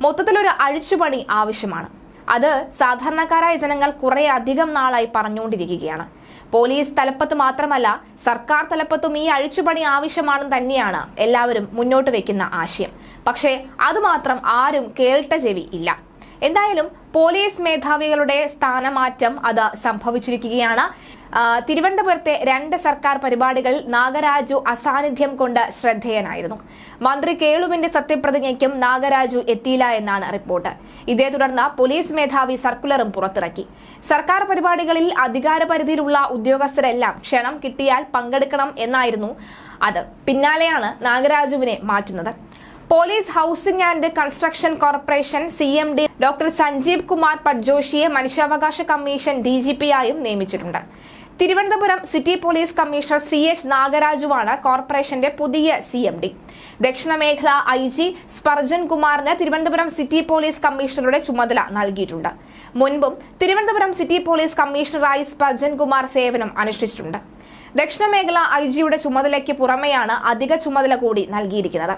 മൊത്തത്തിലൊരു അഴിച്ചുപണി ആവശ്യമാണ്. അത് സാധാരണക്കാരായ ജനങ്ങൾ കുറെ അധികം നാളായി പറഞ്ഞുകൊണ്ടിരിക്കുകയാണ്. പോലീസ് തലപ്പത്ത് മാത്രമല്ല സർക്കാർ തലപ്പത്തും ഈ അഴിച്ചുപണി ആവശ്യമാണെന്ന് തന്നെയാണ് എല്ലാവരും മുന്നോട്ട് വെക്കുന്ന ആശയം. പക്ഷേ അതുമാത്രം ആരും കേൾട്ട ചെവി ഇല്ല. എന്തായാലും പോലീസ് മേധാവികളുടെ സ്ഥാനമാറ്റം അത് സംഭവിച്ചിരിക്കുകയാണ്. തിരുവനന്തപുരത്തെ രണ്ട് സർക്കാർ പരിപാടികളിൽ നാഗരാജു അസാന്നിധ്യം കൊണ്ട് ശ്രദ്ധേയനായിരുന്നു. മന്ത്രി കേളുവിന്റെ സത്യപ്രതിജ്ഞയ്ക്കും നാഗരാജു എത്തിയില്ല എന്നാണ് റിപ്പോർട്ട്. ഇതേ തുടർന്ന് പോലീസ് മേധാവി സർക്കുലറും പുറത്തിറക്കി. സർക്കാർ പരിപാടികളിൽ അധികാരപരിധിയിലുള്ള ഉദ്യോഗസ്ഥരെല്ലാം ക്ഷണം കിട്ടിയാൽ പങ്കെടുക്കണം എന്നായിരുന്നു അത്. പിന്നാലെയാണ് നാഗരാജുവിനെ മാറ്റുന്നത്. Police housing and construction corporation C M D doctor Sanjeev Kumar പട്ജോഷിയെ മനുഷ്യാവകാശ കമ്മീഷൻ ഡി ജി പി ആയും നിയമിച്ചിട്ടുണ്ട്. Thiruvananthapuram city police commissioner C H നാഗരാജുവാണ് കോർപ്പറേഷന്റെ പുതിയ സി എം ഡി. ദക്ഷിണ മേഖല ഐ ജി സ്പർജൻ കുമാറിന് തിരുവനന്തപുരം സിറ്റി പോലീസ് കമ്മീഷണറുടെ ചുമതല നൽകിയിട്ടുണ്ട്. മുൻപും തിരുവനന്തപുരം സിറ്റി പോലീസ് കമ്മീഷണറായി സ്പർജൻ കുമാർ സേവനം അനുഷ്ഠിച്ചിട്ടുണ്ട്. ദക്ഷിണ മേഖല ഐ ജിയുടെ ചുമതലയ്ക്ക് പുറമെയാണ് അധിക ചുമതല കൂടി നൽകിയിരിക്കുന്നത്.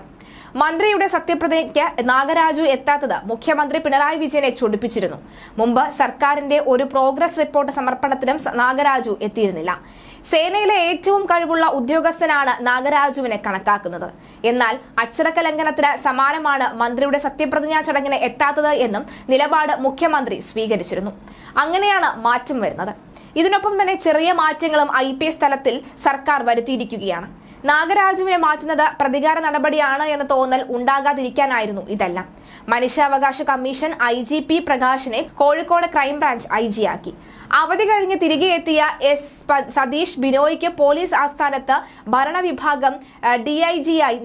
മന്ത്രിയുടെ സത്യപ്രതിജ്ഞയ്ക്ക് നാഗരാജു എത്താത്തത് മുഖ്യമന്ത്രി പിണറായി വിജയനെ ചൊടിപ്പിച്ചിരുന്നു. മുമ്പ് സർക്കാരിന്റെ ഒരു പ്രോഗ്രസ് റിപ്പോർട്ട് സമർപ്പണത്തിനും നാഗരാജു എത്തിയിരുന്നില്ല. സേനയിലെ ഏറ്റവും കഴിവുള്ള ഉദ്യോഗസ്ഥനാണ് നാഗരാജുവിനെ കണക്കാക്കുന്നത്. എന്നാൽ അച്ചടക്ക ലംഘനത്തിന് സമാനമാണ് മന്ത്രിയുടെ സത്യപ്രതിജ്ഞാ ചടങ്ങിന് എത്താത്തത് എന്നും നിലപാട് മുഖ്യമന്ത്രി സ്വീകരിച്ചിരുന്നു. അങ്ങനെയാണ് മാറ്റം വരുന്നത്. ഇതിനൊപ്പം തന്നെ ചെറിയ മാറ്റങ്ങളും ഐ പി എസ് തലത്തിൽ സർക്കാർ വരുത്തിയിരിക്കുകയാണ്. നാഗരാജുവിനെ മാറ്റുന്നത് പ്രതികാര നടപടിയാണ് എന്ന തോന്നൽ ഉണ്ടാകാതിരിക്കാനായിരുന്നു ഇതെല്ലാം. മനുഷ്യാവകാശ commission I G P പ്രകാശിനെ Kozhikode crime branch I G ആക്കി. അവധി കഴിഞ്ഞ് തിരികെ എത്തിയ എസ് സതീഷ് ബിനോയ്ക്ക് പോലീസ് ആസ്ഥാനത്ത് ഭരണവിഭാഗം ഡി ഐ ജി ആയി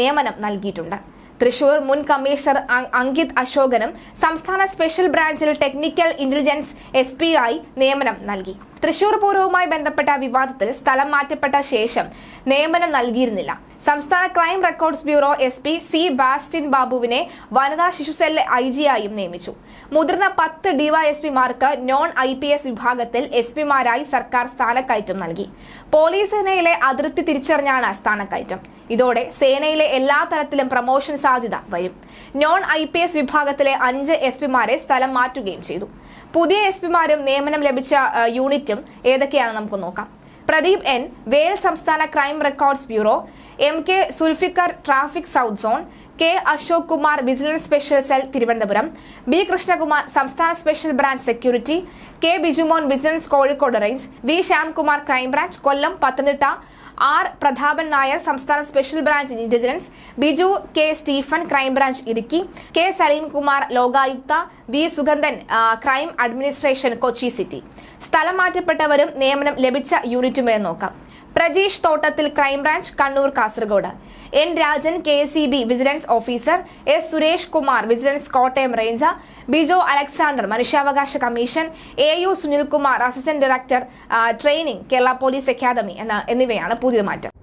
നിയമനം നൽകിയിട്ടുണ്ട്. തൃശൂർ മുൻ കമ്മീഷണർ അങ്കിത് അശോകനും സംസ്ഥാന സ്പെഷ്യൽ ബ്രാഞ്ചിൽ ടെക്നിക്കൽ ഇന്റലിജൻസ് എസ് പി ആയി നിയമനം നൽകി. തൃശൂർ പൂർവവുമായി ബന്ധപ്പെട്ട വിവാദത്തിൽ സ്ഥലം മാറ്റപ്പെട്ട ശേഷം നിയമനം നൽകിയിരുന്നില്ല. സംസ്ഥാന crime records bureau S P C Bastin ബാബുവിനെ വനിതാ ശിശുസെൽ ഐ ആയും നിയമിച്ചു. മുതിർന്ന പത്ത് ഡിവൈഎസ്പിമാർക്ക് നോൺ ഐ പി എസ് വിഭാഗത്തിൽ എസ് പിമാരായി സർക്കാർ സ്ഥാനക്കയറ്റം നൽകി. പോലീസ് സേനയിലെ അതിർത്തി തിരിച്ചറിഞ്ഞാണ് സ്ഥാനക്കയറ്റം. ഇതോടെ സേനയിലെ എല്ലാ തലത്തിലും പ്രമോഷൻ സാധ്യത വരും. നോൺ ഐ പി എസ് വിഭാഗത്തിലെ അഞ്ച് എസ് പിമാരെ സ്ഥലം മാറ്റുകയും ചെയ്തു. പുതിയ എസ് പിമാരും നിയമനം ലഭിച്ച യൂണിറ്റും ഏതൊക്കെയാണ് നമുക്ക് നോക്കാം. പ്രദീപ് എൻ വേൽ സംസ്ഥാന crime records bureau M K Sulfikar traffic south zone K Ashok Kumar vigilance special cell Thiruvananthapuram B Krishnakumar സംസ്ഥാന special branch security K Bijumon vigilance Kozhikode range V Shyamkumar crime branch Kollam Pathanamthitta R Prathapan Nair സംസ്ഥാന special branch intelligence Biju K Stephen crime branch Idukki K Saleem Kumar Lokayukta V Suganthan crime administration Kochi city. സ്ഥലം മാറ്റപ്പെട്ടവരും നിയമനം ലഭിച്ച യൂണിറ്റുമേ നോക്കാം. Prajeesh Thottathil crime branch Kannur Kasaragod. N Rajan K C B vigilance officer. S Suresh Kumar vigilance Kottayam range. Bijo Alexander മനുഷ്യാവകാശ commission. A U Sunilkumar assistant director training Kerala police academy എന്ന എന്നിവയാണ് പുതിയ മാറ്റം